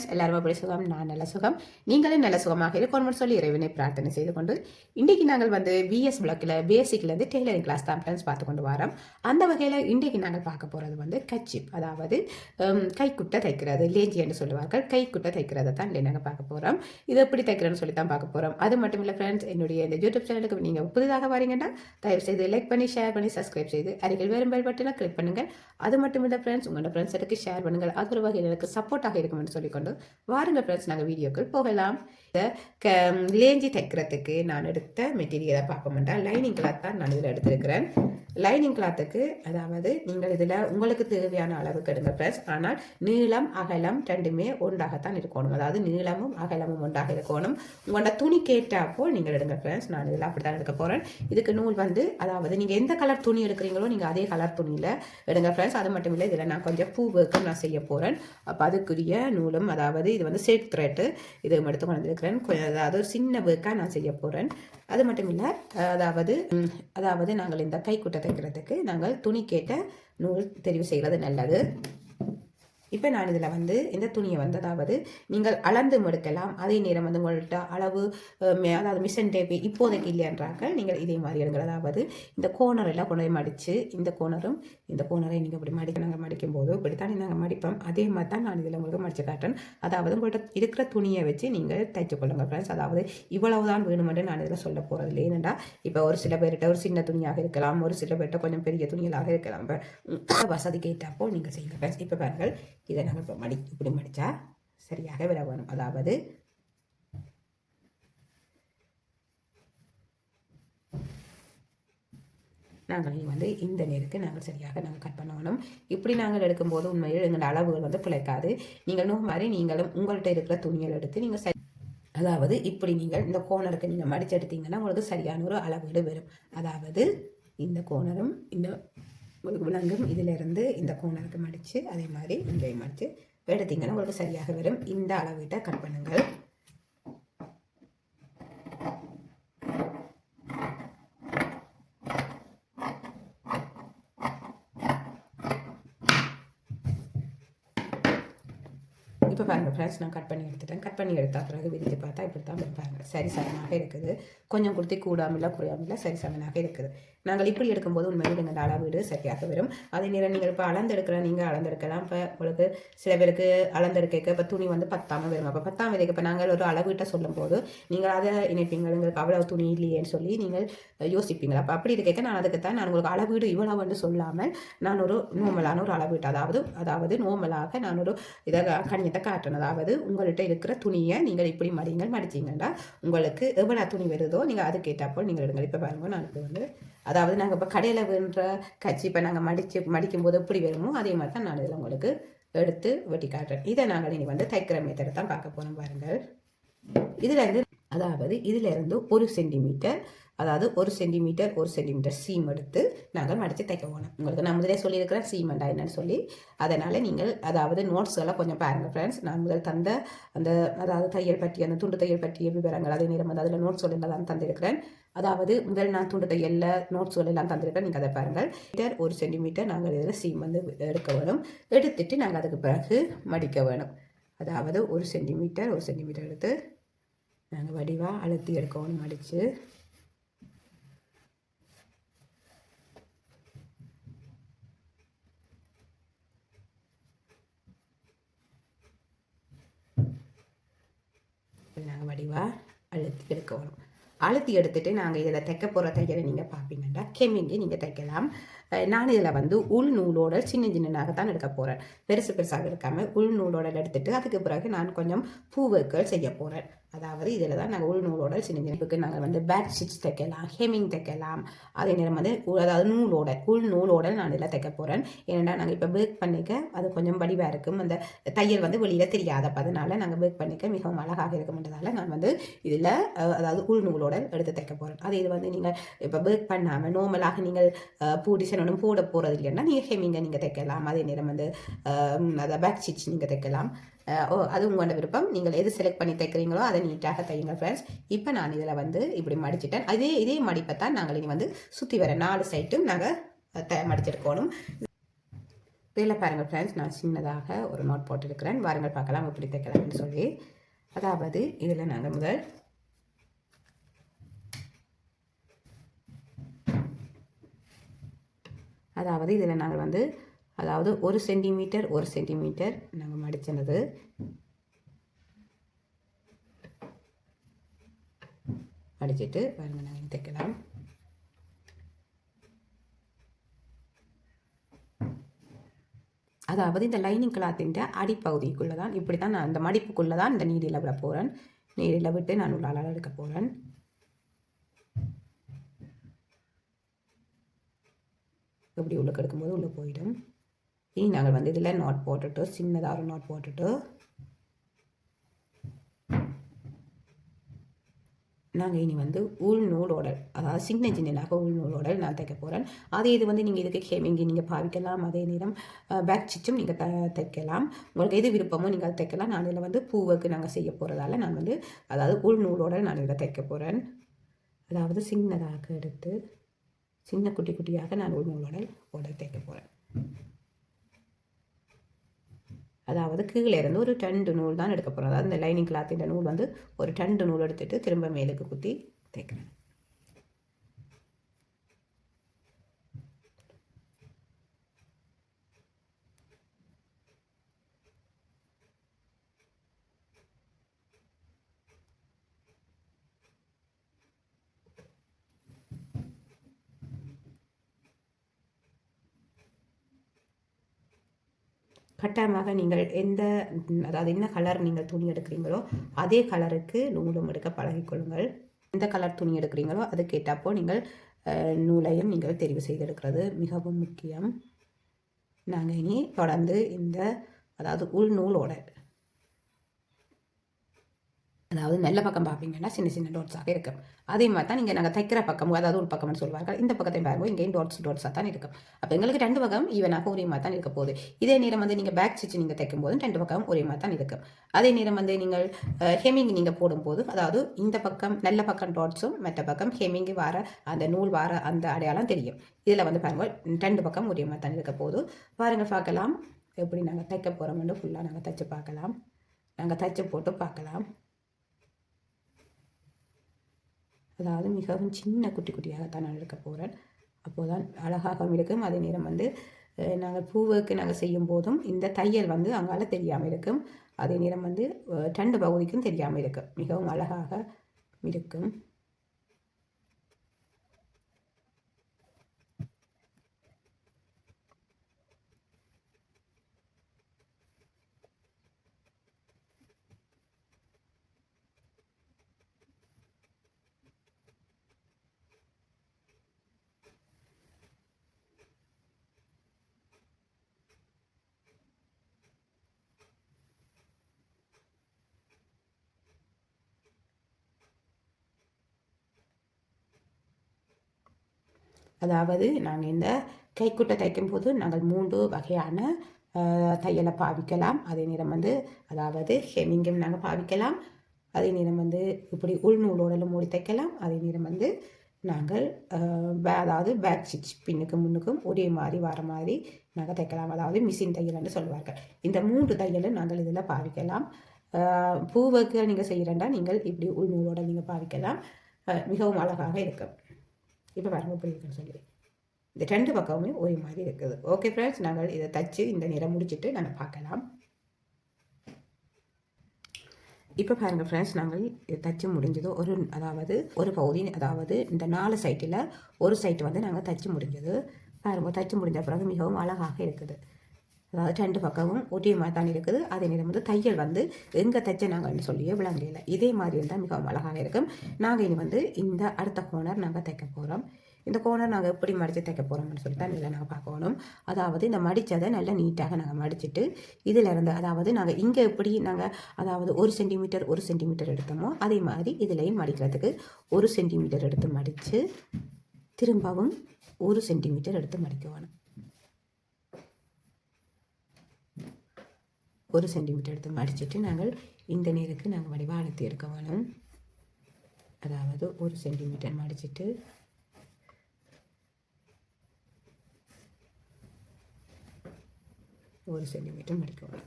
Friends எல்லாரும் அப்படி சுகம் நான் நல்ல சுகம். நீங்களும் நல்ல சுகமாக இருக்கணும்னு சொல்லி இறைவனை பிரார்த்தனை செய்து கொண்டு இன்றைக்கு நாங்கள் வந்து பிஎஸ் பிளாக்கில் பேசிக்லேருந்து டெய்லரிங் கிளாஸ் தான் ஃப்ரெண்ட்ஸ் பார்த்து கொண்டு வரோம். அந்த வகையில் இன்றைக்கு நாங்கள் பார்க்க போகிறது வந்து கச்சிப் அதாவது கைக்குட்டை தைக்கிறது. லேஞ்சி என்று சொல்லுவார்கள். கைக்குட்டை தைக்கிறத தான் இன்றைக்கு நாங்கள் பார்க்க போகிறோம் இது எப்படி தைக்கிறேன்னு சொல்லி தான் பார்க்க போகிறோம் அது மட்டும் இல்லை ஃப்ரெண்ட்ஸ் என்னுடைய இந்த யூடியூப் சேனலுக்கு நீங்கள் புதிதாக வரீங்கன்னா தயவு செய்து லைக் பண்ணி ஷேர் பண்ணி சப்ஸ்கிரைப் செய்து அருகில் வேறு பெல் பட்டனை கிளிக் பண்ணுங்கள். அது மட்டும் இல்லை ஃப்ரெண்ட்ஸ் உங்களோட ஃப்ரெண்ட்ஸுக்கு ஷேர் பண்ணுங்கள். அது ஒரு வகையில் எனக்கு சப்போர்ட்டாக இருக்கும்னு சொல்லிக்கொண்டு வாருங்கள் ஃப்ரெண்ட்ஸ் நாங்கள் வீடியோக்கள் போகலாம். இந்த க லேஞ்சி தைக்கிறதுக்கு நான் எடுத்த மெட்டீரியலை பார்ப்போம்டா லைனிங் கிளாத் தான் நான் இதில் எடுத்திருக்கிறேன். லைனிங் கிளாத்துக்கு அதாவது நீங்கள் இதில் உங்களுக்கு தேவையான அளவுக்கு எடுங்க ஃப்ரெண்ட்ஸ் ஆனால் நீளம் அகலம் ரெண்டுமே ஒன்றாகத்தான் இருக்கணும். அதாவது நீளமும் அகலமும் ஒன்றாக இருக்கணும். உங்களோட துணி கேட்டாப்போ நீங்கள் எடுங்க ஃப்ரெண்ட்ஸ் நான் இதில் அப்படி தான் எடுக்க போகிறேன் இதுக்கு நூல் வந்து அதாவது நீங்கள் எந்த கலர் துணி எடுக்கிறீங்களோ நீங்கள் அதே கலர் துணியில் எடுங்க ஃப்ரெண்ட்ஸ் அது மட்டும் இல்லை இதில் நான் கொஞ்சம் பூ ஒர்க்கும் நான் செய்ய போகிறேன் அப்போ அதுக்குரிய நூலும் அதாவது இது வந்து சேக் த்ரெட் த்ரெட்டு இது எடுத்து கொண்டிருக்கிறேன் கொஞ்சம் அதாவது ஒரு சின்ன ஒர்க்காக நான் செய்ய போகிறேன் அது மட்டும் இல்லை அதாவது அதாவது நாங்கள் இந்த கைக்குட்டை தைக்கிறதுக்கு நாங்கள் துணி கேட்ட நூல் தெரிவு செய்கிறது நல்லது. இப்போ நான் இதில் வந்து இந்த துணியை வந்து அதாவது நீங்கள் அளந்து எடுக்கலாம் அதே நேரம் வந்து உங்கள்கிட்ட அளவு மே- அதாவது மிஷன் டேபி இப்போதைக்கு இல்லைன்றார்கள் நீங்கள் இதே மாதிரி எடுங்கள். அதாவது இந்த கோனர் எல்லாம் கொண்டு போய் மடித்து இந்த கோனரும் இந்த கோனரை நீங்கள் இப்படி மடிக்க நாங்கள் மடிக்கும் போது இப்படித்தான் நாங்கள் மடிப்போம். அதே மாதிரி தான் நான் இதில் உங்களுக்கு மடித்து காட்டுறேன். அதாவது உங்கள்கிட்ட இருக்கிற துணியை வச்சு நீங்கள் தைச்சு கொள்ளுங்கள் ஃப்ரெண்ட்ஸ் அதாவது இவ்வளவு தான் வேணுமென்று நான் இதில் சொல்ல போகிறது இல்லை ஏனெண்டா இப்போ ஒரு சில பேர்கிட்ட ஒரு சின்ன துணியாக இருக்கலாம். ஒரு சில பேர்கிட்ட கொஞ்சம் பெரிய துணிகளாக இருக்கலாம். இப்போ வசதிக்கு ஏற்றாப்போ நீங்கள் செய்யுங்க ஃப்ரெண்ட்ஸ் இப்போ பாருங்கள் இதை நாங்கள் இப்போ மடி இப்படி மடித்தா சரியாக விட வேணும். அதாவது நாங்கள் இனி வந்து இந்த நேருக்கு நாங்கள் சரியாக நாங்கள் கட் பண்ண வேணும் இப்படி நாங்கள் எடுக்கும்போது உண்மையில் எங்கள் அளவுகள் வந்து பிழைக்காது. நீங்கள் நோ மாதிரி நீங்களும் உங்கள்கிட்ட இருக்கிற துணிகள் எடுத்து நீங்கள் சரி அதாவது இப்படி நீங்கள் இந்த கோணருக்கு நீங்கள் மடிச்சு எடுத்தீங்கன்னா உங்களுக்கு சரியான ஒரு அளவீடு வரும். அதாவது இந்த கோணரும் இந்த விளங்கும் இதிலிருந்து இந்த கோணருக்கு மடித்து அதே மாதிரி இங்கேயும் மடித்து எடுத்தீங்கன்னா உங்களுக்கு சரியாக வரும். இந்த அளவீட்டை கட் பண்ணுங்கள். இப்போ பாருங்கள் ஃப்ரெண்ட்ஸ் நான் கட் பண்ணி எடுத்துட்டேன். கட் பண்ணி எடுத்த பிறகு விரித்து பார்த்தா இப்படி தான் பாருங்கள் சரி சமனாக இருக்குது. கொஞ்சம் கொடுத்து கூடாமல குறையாமல் சரி சமனாக இருக்குது. நாங்கள் இப்படி எடுக்கும்போது உண்மையில் எங்கள் அளவீடு சரியாக வரும். அதே நேரம் நீங்கள் இப்போ அளந்தெடுக்கிற நீங்கள் அளந்தெடுக்கலாம். இப்போ உங்களுக்கு சில பேருக்கு அளந்தெடுக்க இப்போ துணி வந்து பத்தாம வரும். அப்போ பத்தாம் விதைக்கு இப்போ நாங்கள் ஒரு அளவீட்டை சொல்லும்போது நீங்கள் அதை இணைப்பீங்க எங்களுக்கு அவ்வளவு துணி இல்லையேன்னு சொல்லி நீங்கள் யோசிப்பீங்களா? அப்போ அப்படி இருக்க நான் அதுக்கு தான் நான் உங்களுக்கு அளவீடு இவ்வளவுன்னு சொல்லாமல் நான் ஒரு நோமலான ஒரு அளவீட்டு அதாவது அதாவது நோமலாக நான் ஒரு இதை கணியத்தை காட்டுறேன். அதாவது உங்கள்கிட்ட இருக்கிற துணியை நீங்கள் இப்படி மடிங்கள் மடிச்சிங்கன்னா உங்களுக்கு எவ்வளோ துணி வருதோ நீங்கள் அதுக்கேற்றப்போ நீங்கள் எடுங்கள். இப்போ பாருங்க நான் இப்போ வந்து அதாவது நாங்கள் இப்போ கடையில் வேணுன்ற கட்சி இப்போ நாங்கள் மடித்து மடிக்கும்போது எப்படி வருமோ அதே மாதிரி தான் நான் இதில் உங்களுக்கு எடுத்து வெட்டி காட்டுறேன். இதை நாங்கள் இனி வந்து தைக்கிற மெத்தடை தான் பார்க்க போகிறோம் பாருங்கள். இதுலேருந்து அதாவது இதிலிருந்து ஒரு சென்டிமீட்டர் அதாவது ஒரு சென்டிமீட்டர் ஒரு சென்டிமீட்டர் சீம் எடுத்து நாங்கள் மடித்து தைக்க போனோம் உங்களுக்கு நான் முதலே சொல்லியிருக்கிறேன் சீமெண்டா என்னன்னு சொல்லி. அதனால் நீங்கள் அதாவது நோட்ஸ் எல்லாம் கொஞ்சம் பாருங்கள் ஃப்ரெண்ட்ஸ் நான் முதல் தந்த அந்த அதாவது தையல் பற்றி அந்த துண்டு தையல் பற்றிய விவரங்கள் அதே நேரம் வந்து அதில் நோட்ஸ் எல்லாம் தான் தந்திருக்கிறேன். அதாவது முதல் நான் துண்டு தையலில் நோட்ஸ் எல்லாம் தந்திருக்கேன் நீங்கள் அதை பாருங்கள். மீட்டர் ஒரு சென்டிமீட்டர் நாங்கள் இதில் சீம் வந்து எடுக்க வேணும். எடுத்துட்டு நாங்கள் அதுக்கு பிறகு மடிக்க வேணும். அதாவது ஒரு சென்டிமீட்டர் ஒரு சென்டிமீட்டர் எடுத்து நாங்கள் வடிவாக அழுத்தி எடுக்கணும் மடித்து தெளிவாக அழுத்தி எடுக்க வரும். அழுத்தி எடுத்துட்டு நாங்கள் இதில் தைக்க போகிற தையலை நீங்கள் பார்ப்பீங்கன்னா கெமிங்கி நீங்கள் தைக்கலாம். நான் இதில் வந்து உள் நூலோட சின்ன சின்னதாக தான் எடுக்க போகிறேன் பெருசு பெருசாக எடுக்காமல் உள் நூலோட எடுத்துட்டு அதுக்கு பிறகு நான் கொஞ்சம் பூ பூவுக்கள் செய்ய போகிறேன் அதாவது இதில் தான் நாங்கள் உள் நூலோட சின்ன சின்னப்புக்கு நாங்கள் வந்து பேட் ஸ்டிச் தைக்கலாம் ஹெமிங் தைக்கலாம். அதே நேரம் வந்து அதாவது நூலோட உள் நூலோட நான் இதில் தைக்க போகிறேன் ஏன்னா நாங்கள் இப்போ பேக் பண்ணிக்க அது கொஞ்சம் வடிவாக இருக்கும். அந்த தையல் வந்து வெளியில் தெரியாதப்ப அதனால் நாங்கள் பேக் பண்ணிக்க மிகவும் அழகாக இருக்கும்ன்றதால நான் வந்து இதில் அதாவது உள் நூலோட எடுத்து தைக்க போகிறேன் அது இது வந்து நீங்கள் இப்போ பேக் பண்ணாமல் நார்மலாக நீங்கள் பூ டிசைன் ஒன்றும் போட போகிறது இல்லைன்னா நீங்கள் ஹெமிங்கை நீங்கள் தைக்கலாம். அதே நேரம் வந்து அதை பேக் ஸ்டிச் நீங்கள் தைக்கலாம். ஓ அது உங்களோட விருப்பம். நீங்கள் எது செலக்ட் பண்ணி தைக்கிறீங்களோ அதை நீட்டாக தையுங்க ஃப்ரெண்ட்ஸ் இப்போ நான் இதில் வந்து இப்படி மடிச்சிட்டேன். அதே இதே மடிப்பை தான் நாங்கள் இனி வந்து சுற்றி வர நாலு சைட்டும் நாங்கள் த மடிச்சிருக்கணும். இதில் பாருங்கள் ஃப்ரெண்ட்ஸ் நான் சின்னதாக ஒரு நோட் போட்டிருக்கிறேன். வாருங்கள் பார்க்கலாம் எப்படி தைக்கலாம்னு சொல்லி. அதாவது இதில் நாங்கள் முதல் அதாவது இதில் நாங்கள் வந்து அதாவது ஒரு சென்டிமீட்டர் ஒரு சென்டிமீட்டர். நாங்கள் மடிச்சினது. மடிச்சிட்டு பாருங்கள் நாங்கள் தைக்கலாம். அதாவது இந்த லைனிங் கிளாத்தின் அடிப்பகுதிக்குள்ளே தான் இப்படி தான் நான் அந்த மடிப்புக்குள்ளே தான் இந்த நீரில் விட போகிறேன் நீரில் விட்டு நான் உள்ளால் எடுக்க போகிறேன் இப்படி உள்ளே எடுக்கும்போது உள்ளே போயிடும். இனி நாங்கள் வந்து இதில் நாட் போட்டுட்டு சின்னதாக ஒரு நாட் போட்டுட்டு நாங்கள் இனி வந்து உள் நூலோடல் அதாவது சின்ன சின்னதாக உள் நூலோடல் நான் தைக்க போகிறேன் அதே இது வந்து நீங்கள் இதுக்கு ஹேமிங்கி நீங்கள் பாவிக்கலாம் அதே நேரம் பேக் ஸ்டிச்சும் நீங்கள் த தைக்கலாம். உங்களுக்கு எது விருப்பமோ நீங்கள் தைக்கலாம். நான் இதில் வந்து பூவுக்கு நாங்கள் செய்ய போகிறதால நான் வந்து அதாவது உள் நூலோடல் நான் இதில் தைக்க போகிறேன் அதாவது சின்னதாக எடுத்து சின்ன குட்டி குட்டியாக நான் உள் நூலோடல் ஓடல் தைக்க போகிறேன் அதாவது கீழே இருந்து ஒரு டண்டு நூல் தான் எடுக்க போகிறோம் அதாவது இந்த லைனிங் கிளாத்தின் நூல் வந்து ஒரு டண்டு நூல் எடுத்துகிட்டு திரும்ப மேலுக்கு குத்தி தைக்கிறேன் கட்டாயமாக நீங்கள் எந்த அதாவது என்ன கலர் நீங்கள் துணி எடுக்கிறீங்களோ அதே கலருக்கு நூலும் எடுக்க பழகிக்கொள்ளுங்கள் எந்த கலர் துணி எடுக்கிறீங்களோ அதுக்கேற்றப்போ நீங்கள் நூலையும் நீங்கள் தெரிவு செய்தெடுக்கிறது மிகவும் முக்கியம். நாங்கள் இனி தொடர்ந்து இந்த அதாவது உள் நூலோட அதாவது நல்ல பக்கம் பார்ப்பீங்கன்னா சின்ன சின்ன டோட்ஸாக இருக்கும். அதே மாதிரி தான் நீங்கள் நாங்கள் தைக்கிற பக்கம் அதாவது ஒரு பக்கம்னு சொல்வார்கள். இந்த பக்கத்தையும் பாருங்க இங்கேயும் டோட்ஸ் டோட்ஸாக தான் இருக்கும். அப்போ எங்களுக்கு ரெண்டு பக்கம் ஈவனாக ஒரே மாதிரி தான் இருக்க போகுது. இதே நேரம் வந்து நீங்கள் பேக் ஸ்டிச் நீங்கள் தைக்கும் போது ரெண்டு பக்கம் ஒரே மாதிரி தான் இருக்கும். அதே நேரம் வந்து நீங்கள் ஹெமிங் நீங்கள் போடும்போது அதாவது இந்த பக்கம் நல்ல பக்கம் டோட்ஸும் மற்ற பக்கம் ஹெமிங்கு வர அந்த நூல் வர அந்த அடையாளம் தெரியும். இதில் வந்து பாருங்கள் ரெண்டு பக்கம் ஒரே மாதிரி தான் இருக்க போகுது. பாருங்கள் பார்க்கலாம். எப்படி நாங்கள் தைக்க போகிறோம்னு ஃபுல்லாக நாங்கள் தைச்சு பார்க்கலாம். நாங்கள் தைச்சு போட்டு பார்க்கலாம். அதாவது மிகவும் சின்ன குட்டி குட்டியாகத்தான் நான் எடுக்க போகிறேன் அப்போதான் அழகாகவும் இருக்கும். அதே நேரம் வந்து நாங்கள் பூவுக்கு நாங்கள் செய்யும் போதும் இந்த தையல் வந்து அங்கால தெரியாமல் இருக்கும். அதே நேரம் வந்து ரெண்டு பகுதிக்கும் தெரியாமல் இருக்கும். மிகவும் அழகாக இருக்கும். அதாவது நாங்கள் இந்த கைக்குட்டை தைக்கும் போது நாங்கள் மூன்று வகையான தையலை பாவிக்கலாம். அதே நேரம் வந்து அதாவது ஹெமிங்கம் நாங்கள் பாவிக்கலாம். அதே நேரம் வந்து இப்படி உள்நூலோடலும் மூடி தைக்கலாம். அதே நேரம் வந்து நாங்கள் அதாவது பேக் ஸ்டிச் பின்னுக்கும் முன்னுக்கும் ஒரே மாதிரி வர மாதிரி நாங்கள் தைக்கலாம். அதாவது மிஷின் தையல்னு சொல்லுவார்கள். இந்த மூன்று தையலும் நாங்கள் இதில் பாவிக்கலாம். பூவுக்கு நீங்கள் செய்கிறேன்னா நீங்கள் இப்படி உள்நூலோட நீங்கள் பாவிக்கலாம். மிகவும் அழகாக இருக்கும். இப்போ பாருங்கள் இப்படி இருக்குன்னு சொல்லி இந்த ரெண்டு பக்கமுமே ஒரே மாதிரி இருக்குது. ஓகே ஃப்ரெண்ட்ஸ் நாங்கள் இதை தச்சு இந்த நிறம் முடிச்சுட்டு நாங்கள் பார்க்கலாம். இப்போ பாருங்கள் ஃப்ரெண்ட்ஸ் நாங்கள் தச்சு முடிஞ்சது ஒரு அதாவது ஒரு பகுதி அதாவது இந்த நாலு சைட்டில் ஒரு சைட்டு வந்து நாங்கள் தச்சு முடிஞ்சது. பாருங்கள் தச்சு முடிஞ்ச பிறகு மிகவும் அழகாக இருக்குது. அதாவது ரெண்டு பக்கமும் ஒரே மாதிரி தான் இருக்குது. அதே நேரம் வந்து தையல் வந்து எங்கே தைச்ச நாங்கள்னு சொல்லியே விளங்கல. இதே மாதிரி இருந்தால் மிகவும் அழகாக இருக்கும். நாங்கள் இனி வந்து இந்த அடுத்த கோனர் நாங்கள் தைக்க போகிறோம் இந்த கோனர் நாங்கள் எப்படி மடித்து தைக்க போகிறோம்னு சொல்லி தான் இதில் நாங்கள் பார்க்கணும். அதாவது இந்த மடித்ததை நல்லா நீட்டாக நாங்கள் மடிச்சுட்டு இதிலிருந்து அதாவது நாங்கள் இங்கே எப்படி நாங்கள் அதாவது ஒரு சென்டிமீட்டர் ஒரு சென்டிமீட்டர் எடுத்தோமோ அதே மாதிரி இதுலேயும் மடிக்கிறதுக்கு ஒரு சென்டிமீட்டர் எடுத்து மடித்து திரும்பவும் ஒரு சென்டிமீட்டர் எடுத்து மடிக்க வேணும் ஒரு சென்டிமீட்டர் எடுத்து மடிச்சுட்டு நாங்கள் இந்த நேருக்கு நாங்கள் வடிவானத்தை எடுக்க வேணும். அதாவது ஒரு சென்டிமீட்டர் மடிச்சுட்டு. ஒரு சென்டிமீட்டர் மடிக்கணும்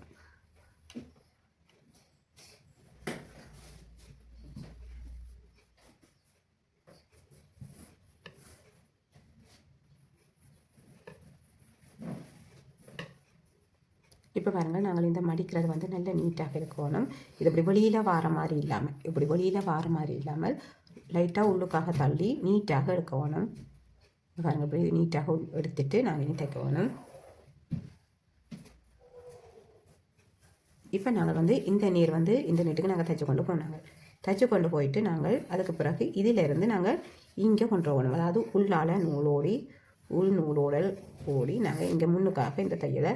இப்போ பாருங்கள் நாங்கள் இந்த மடிக்கிறது வந்து நல்ல நீட்டாக இருக்கணும். இது இப்படி வெளியில் வார மாதிரி இல்லாமல் இப்படி வெளியில் வார மாதிரி இல்லாமல் லைட்டாக உள்ளுக்காக தள்ளி நீட்டாக எடுக்கணும். பாருங்கள் இப்படி நீட்டாக எடுத்துட்டு நாங்கள் இனி தைக்கணும். இப்போ நாங்கள் வந்து இந்த நீர் வந்து இந்த நீட்டுக்கு நாங்கள் தைச்சு கொண்டு போனாங்க. தைச்சு கொண்டு போயிட்டு நாங்கள் அதுக்கு பிறகு இதிலிருந்து நாங்கள் இங்கே கொண்டு போகணும். அதாவது உள்ளால நூலோடி உள் நூலோடல் ஓடி நாங்கள் இங்கே முன்னுக்காக இந்த தையலை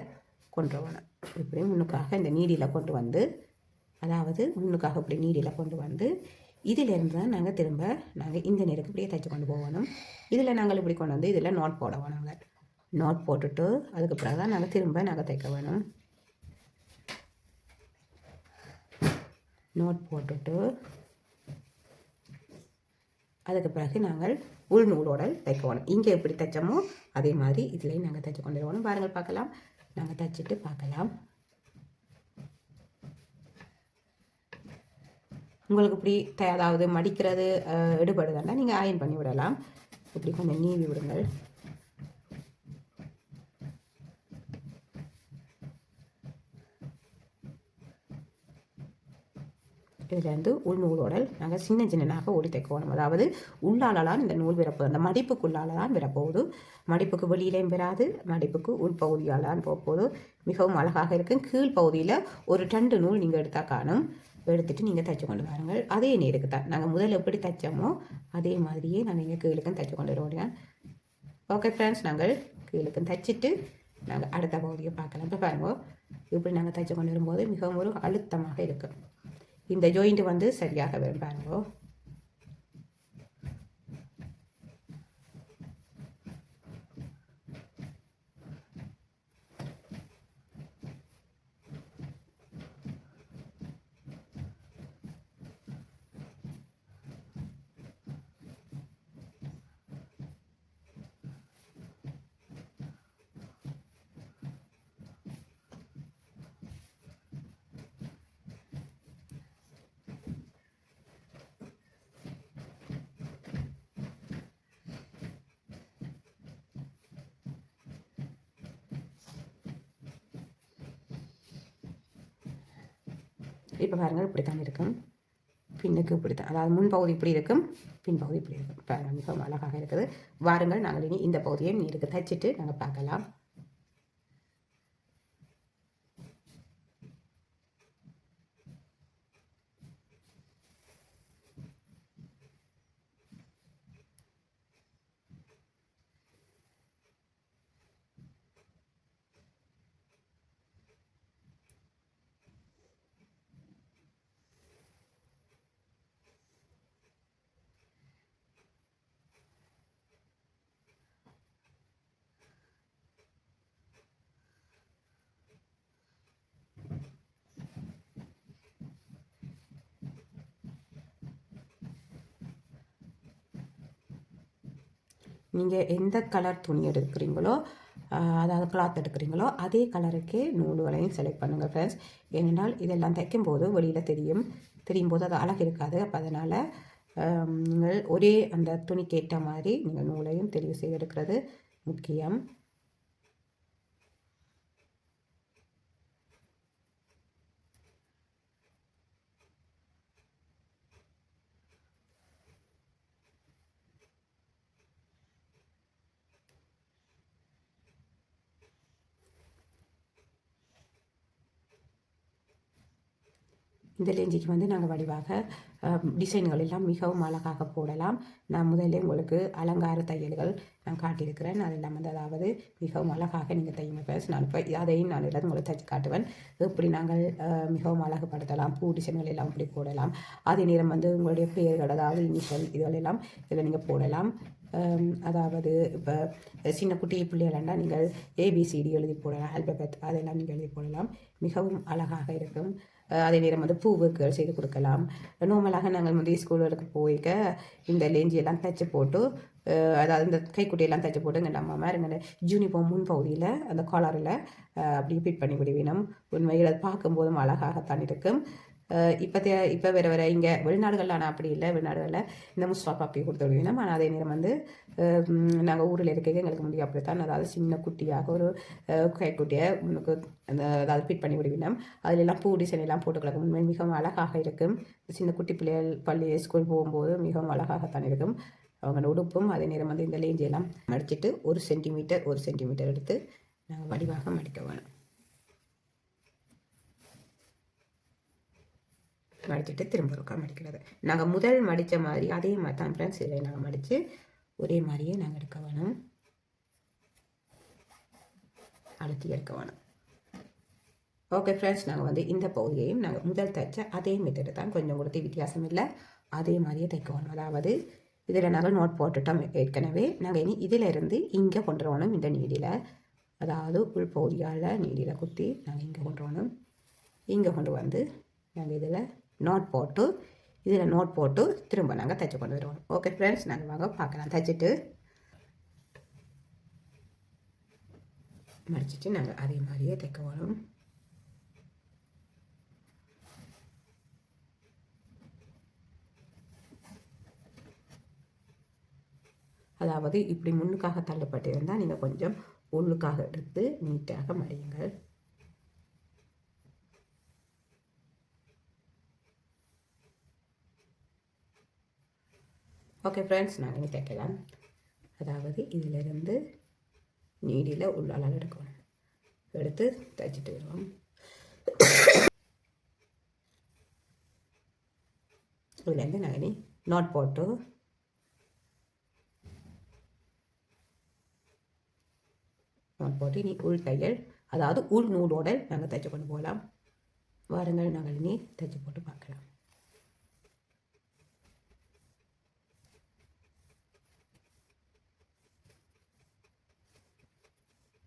கொண்டு போகணும் இப்படி முன்னுக்காக இந்த நீடியில் கொண்டு வந்து அதாவது முன்னுக்காக இப்படி நீடியில் கொண்டு வந்து இதிலிருந்து தான் நாங்கள் திரும்ப நாங்கள் இந்த நேருக்கு இப்படியே தைச்சு கொண்டு போகணும். இதில் நாங்கள் இப்படி கொண்டு வந்து இதில் நோட் போட வேணுங்க நோட் போட்டுட்டு அதுக்கு பிறகு தான் நாங்கள் திரும்ப நாங்கள் தைக்க வேணும். நோட் போட்டுட்டு அதுக்கு பிறகு நாங்கள் உள் நூலோட தைக்க வேணும். இங்கே எப்படி தைச்சோமோ அதே மாதிரி இதுலேயும் நாங்கள் தைச்சு கொண்டு வரணும் பாருங்கள் பார்க்கலாம். நாங்கள் தச்சுட்டு பார்க்கலாம். உங்களுக்கு இப்படி ஏதாவது அதாவது மடிக்கிறது எடுபடுதுன்னா நீங்கள் அயன் பண்ணி விடலாம். இப்படி கொஞ்சம் நீவி விடுங்கள். இதுலேருந்து உள்நூலோடல் நாங்கள் சின்ன சின்னனாக ஓடி தைக்கணும். அதாவது உள்ளாலலாம் இந்த நூல் விரப்போகுது அந்த மடிப்புக்குள்ளாலலாம் விரப்போகுது மடிப்புக்கு வெளியிலையும் வராது. மடிப்புக்கு உள்பகுதியாலான் தான் போகுது மிகவும் அழகாக இருக்கும். கீழ் பகுதியில் ஒரு ரெண்டு நூல் நீங்கள் எடுத்தால் காணும். எடுத்துட்டு நீங்கள் தைச்சு கொண்டு வாருங்கள் அதே நேருக்கு தான் நாங்கள் முதல்ல எப்படி தைச்சோமோ அதே மாதிரியே நாங்கள் இங்கே கீழுக்கும் தைச்சு கொண்டு வருவோம் ஓகே ஃப்ரெண்ட்ஸ் நாங்கள் கீழுக்கும் தைச்சிட்டு நாங்கள் அடுத்த பகுதியை பார்க்கலாம். இப்போ பாருங்க இப்படி நாங்கள் தைச்சு கொண்டு வரும்போது மிகவும் ஒரு அழுத்தமாக இருக்கும் இந்த ஜாயிண்ட் வந்து சரியாக வரும் பாருங்க இப்போ பாருங்கள் இப்படி தான் இருக்கும். பின்னுக்கு இப்படி தான் அதாவது முன்பகுதி இப்படி இருக்கும் பின்பகுதி இப்படி இருக்கும். மிகவும் அழகாக இருக்குது. வாருங்கள் நாங்கள் இனி இந்த பகுதியை நீருக்கு தைச்சிட்டு நாங்கள் பார்க்கலாம். நீங்கள் எந்த கலர் துணி எடுக்கிறீங்களோ அதாவது கிளாத் எடுக்கிறீங்களோ அதே கலருக்கே நூல்களையும் செலக்ட் பண்ணுங்கள் ஃப்ரெண்ட்ஸ் ஏனென்றால் இதெல்லாம் தைக்கும்போது வெளியில் தெரியும். தெரியும் போது அது அழகு இருக்காது. அப்போ அதனால் நீங்கள் ஒரே அந்த துணிக்கேற்ற மாதிரி நீங்கள் நூலையும் தெரிவு செய்து எடுக்கிறது முக்கியம். இந்த லேஞ்சிக்கு வந்து நாங்கள் வடிவாக டிசைன்கள் எல்லாம் மிகவும் அழகாக போடலாம். நான் முதல்ல உங்களுக்கு அலங்கார தையல்கள் நான் காட்டியிருக்கிறேன். அதெல்லாம் வந்து அதாவது மிகவும் அழகாக நீங்கள் தையுங்க பேச நான் இப்போ அதையும் நான் எல்லாம் உங்களுக்கு தைச்சு காட்டுவேன். எப்படி நாங்கள் மிகவும் அழகுபடுத்தலாம். பூ டிசைன்கள் எல்லாம் இப்படி போடலாம். அதே நேரம் வந்து உங்களுடைய பெயர்கள் அதாவது இனிஷியல் இதுகளெல்லாம் இதில் நீங்கள் போடலாம். அதாவது இப்போ சின்ன குட்டி பிள்ளைகளா நீங்கள் ஏபிசிடி எழுதி போடலாம். ஆல்பபெத் அதெல்லாம் நீங்கள் எழுதி போடலாம். மிகவும் அழகாக இருக்கும். அதே நேரம் வந்து பூவுக்குகள் செய்து கொடுக்கலாம். நார்மலாக நாங்கள் வந்து ஸ்கூல்களுக்கு போய்க்க இந்த லேஞ்சியெல்லாம் தைச்சு போட்டு அதாவது இந்த கைக்குட்டியெல்லாம் தைச்சு போட்டு எங்கள் நம்ம மாதிரி யூனிஃபார்ம் முன் பகுதியில் அந்த காலரில் அப்படி ஃபிட் பண்ணி விடுவினோம் உண்மையில் அது பார்க்கும்போதும் அழகாகத்தான் இருக்கும். இப்போ இப்போ வேறு வேறு இங்கே வெளிநாடுகளில் ஆனால் அப்படி இல்லை. வெளிநாடுகளில் இந்த முஸ்வா காப்பி கொடுத்து விடுவினோம் ஆனால் அதே நேரம் வந்து நாங்கள் ஊரில் இருக்க எங்களுக்கு முடியும் அப்படித்தான். அதாவது சின்ன குட்டியாக ஒரு கைக்குட்டியை உங்களுக்கு அந்த அதாவது ஃபிட் பண்ணி விடுவினோம் அதில் எல்லாம் பூ டிசைன் எல்லாம் போட்டு கிடக்கும். உண்மையில் மிகவும் அழகாக இருக்கும். சின்ன குட்டி பிள்ளைகள் பள்ளி ஸ்கூல் போகும்போது மிகவும் அழகாகத்தான் இருக்கும். அவங்க உடுப்பும் அதே நேரம் வந்து இந்த லேஞ்சியெல்லாம் மடிச்சிட்டு ஒரு சென்டிமீட்டர் ஒரு சென்டிமீட்டர் எடுத்து நாங்கள் வடிவாக மடிக்க வேணும். மடிச்சிட்டு திரும்ப ஒருக்கா மடிக்கிறது நாங்கள் முதல் மடித்த மாதிரி அதே மாதிரி தான் ஃப்ரெண்ட்ஸ் இதில் நாங்கள் மடித்து ஒரே மாதிரியே நாங்கள் எடுக்க வேணும். அழுத்தி எடுக்க வேணும். ஓகே ஃப்ரெண்ட்ஸ் நாங்கள் வந்து இந்த பகுதியையும் நாங்கள் முதல் தைச்ச அதே மெத்தடு தான் கொஞ்சம் கொடுத்து வித்தியாசம் இல்லை. அதே மாதிரியே தைக்க வேணும். அதாவது இதில் நாங்கள் நோட் போட்டுட்டோம் ஏற்கனவே. நாங்கள் இனி இதில் இருந்து இங்கே கொண்டு வரணும் இந்த நீடியில் அதாவது உள் பகுதியால் நீடியில் குத்தி நாங்கள் இங்கே கொண்டு வரணும். இங்கே கொண்டு வந்து நாங்கள் இதில் நோட் போட்டு இதில் நோட் போட்டு திரும்ப நாங்கள் தைச்சு கொண்டு வருவோம் ஓகே ஃப்ரெண்ட்ஸ் நாங்கள் வாங்க பார்க்கலாம். தைச்சிட்டு. மடிச்சிட்டு நாங்கள் அதே மாதிரியே தைக்க வரும் அதாவது இப்படி முன்னுக்காக தள்ளப்பட்டிருந்தால் நீங்கள் கொஞ்சம் உள்ளுக்காக எடுத்து நீட்டாக மடியுங்கள். ஓகே ஃப்ரெண்ட்ஸ் நான் இனி தைக்கலாம் அதாவது இதிலிருந்து நீடியில் உள்ளால் எடுக்கணும். எடுத்து தைச்சிட்டு வருவோம். இதுலேருந்து நான் இனி நாட் போட்டு நாட் போட்டு இனி உள் தையல் அதாவது உள் நூலோட நாங்கள் தைச்சு கொண்டு போகலாம். வாருங்கள் நாங்கள் இனி தைச்சு போட்டு பார்க்கலாம் அப்படி நம்ம வந்து நம்ம தைச்சு போகலாம் ஓகே தைச்சு ஓகே தைச்சு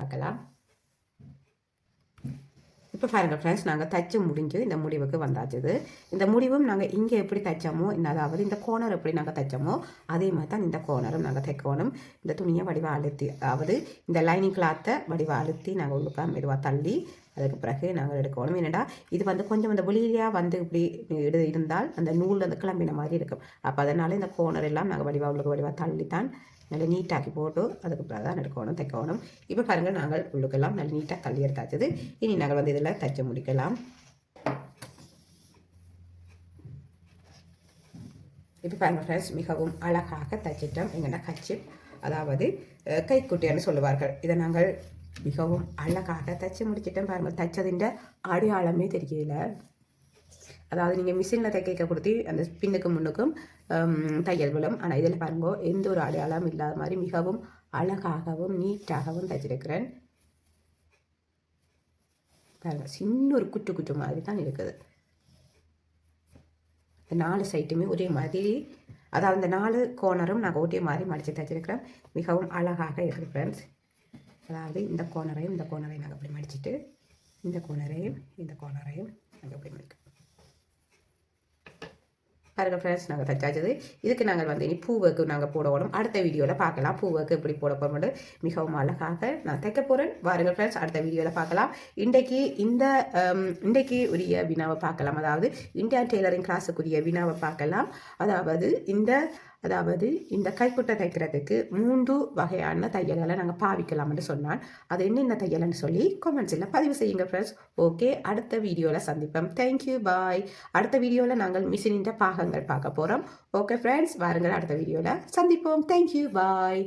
பார்க்கலாம் இப்போ பாருங்கள் ஃப்ரெண்ட்ஸ் நாங்கள் தைச்சு முடிஞ்சு இந்த முடிவுக்கு வந்தாச்சுது இந்த முடிவும் நாங்கள் இங்கே எப்படி தைச்சோமோ அதாவது இந்த கோனர் எப்படி நாங்கள் தைச்சோமோ அதே மாதிரி தான் இந்த கோனரும் நாங்கள் தைக்கணும். இந்த துணியை வடிவா அழுத்தி அதாவது இந்த லைனிங் கிளாத்தை வடிவ அழுத்தி நாங்கள் உள்ளுக்கா மெதுவாக தள்ளி அதுக்கு பிறகு நாங்கள் எடுக்கணும். என்னடா இது வந்து கொஞ்சம் அந்த வெளியிலையாக வந்து இப்படி இடு இருந்தால் அந்த நூல் வந்து கிளம்பின மாதிரி இருக்கும். அப்போ அதனால் இந்த கோனர் எல்லாம் நாங்கள் வடிவா உள்ளுக்கு வடிவாக தள்ளி தான் நல்லா நீட்டாக்கி போட்டு அதுக்கு பிறகு தான் எடுக்கணும் தைக்கணும். இப்போ பாருங்கள் நாங்கள் உள்ளுக்கெல்லாம் நல்லா நீட்டாக தள்ளி எடுத்தாச்சது இனி நாங்கள் வந்து இதில் தைச்சு முடிக்கலாம். இப்போ பாருங்கள் ஃப்ரெண்ட்ஸ் மிகவும் அழகாக தைச்சிட்டோம். எங்கன்னா கச்சி அதாவது அஹ், கைக்குட்டின்னு சொல்லுவார்கள். இதை நாங்கள் மிகவும் அழகாக தைச்சு முடிச்சிட்டோம் பாருங்கள். தைச்சதிൻ്റെ அடையாளமே தெரியல. அதாவது நீங்கள் மிஷினில் தைக்க கொடுத்து அந்த பின்னுக்கும் முன்னுக்கும் தையல் விழும் ஆனால் இதில் பாருங்க எந்த ஒரு அடையாளம் இல்லாத மாதிரி மிகவும் அழகாகவும் நீட்டாகவும் தைச்சிருக்கிறேன். பாருங்க சின்ன ஒரு குட்டு குட்டு மாதிரி தான் இருக்குது. இந்த நாலு சைட்டுமே ஒரே மாதிரி அதாவது இந்த நாலு கோனரும் நாங்கள் ஒரே மாதிரி மடித்து தைச்சிருக்கிறேன் மிகவும் அழகாக இருக்குது ஃப்ரெண்ட்ஸ் அதாவது இந்த கோனரையும் இந்த கோனரையும் நாங்கள் அப்படி மடிச்சிட்டு இந்த கோனரையும் இந்த கோனரையும் நாங்கள் அப்படி மடிக்கிறோம். பாருங்க ஃப்ரெண்ட்ஸ் நாங்கள் தச்சாச்சது. இதுக்கு நாங்கள் வந்து இனி பூவுக்கு நாங்கள் போடணும் அடுத்த வீடியோவில் பார்க்கலாம். பூவுக்கு எப்படி போட போகிறோம் மிகவும் அழகாக நான் தைக்க போகிறேன் வாருங்கள் ஃப்ரெண்ட்ஸ் அடுத்த வீடியோவில் பார்க்கலாம். இன்றைக்கு இந்த இன்றைக்கு உரிய வினாவை பார்க்கலாம். அதாவது இந்தியா டெய்லரிங் கிளாஸுக்குரிய வினாவை பார்க்கலாம். அதாவது இந்த அதாவது இந்த கைக்குட்டை தைக்கிறதுக்கு மூன்று வகையான தையல்களை நாங்கள் பாவிக்கலாம்னு சொன்னால் அது என்னென்ன தையல்னு சொல்லி கமெண்ட்ஸில் பதிவு செய்யுங்க ஃப்ரெண்ட்ஸ் ஓகே அடுத்த வீடியோவில் சந்திப்போம். தேங்க்யூ பாய் அடுத்த வீடியோவில் நாங்கள் மிஷினின் பாகங்கள் பார்க்க போகிறோம் ஓகே ஃப்ரெண்ட்ஸ் வாருங்கள் அடுத்த வீடியோவில் சந்திப்போம். Thank you bye